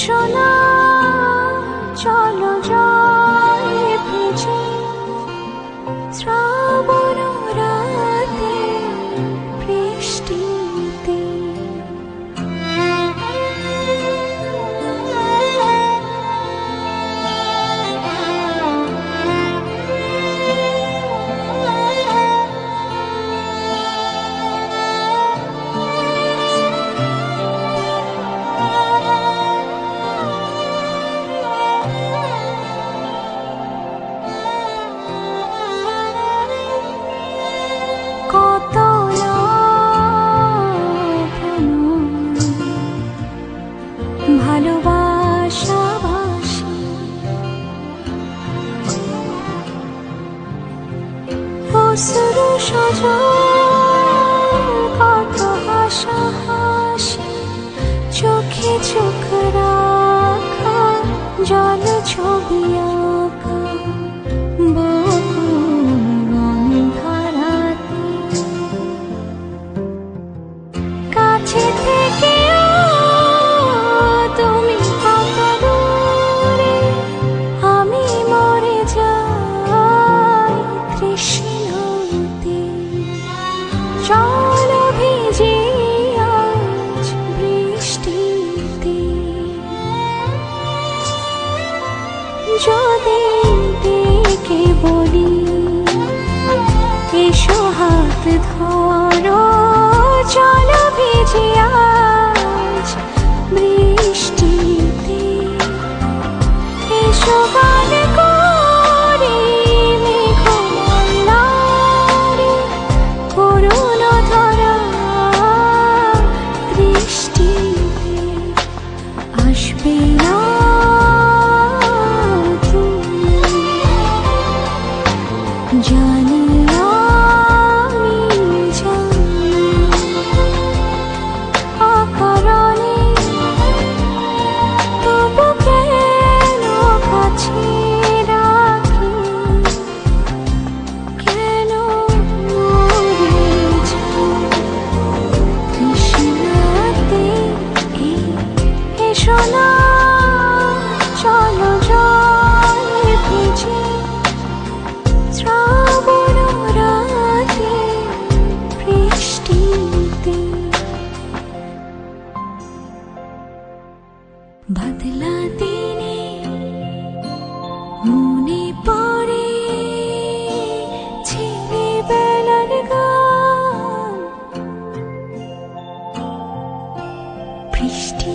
এসো না চলো অসুর সজল কত হাসা হাসি চোখে চোখ রাখা জল ছবি আঁকা। চলো জানা চলো জলে ভিজে শ্রাবণ রাতে বৃষ্টিতে। বাদলা দিনে মনে পড়ে বেলার গান। বৃষ্টি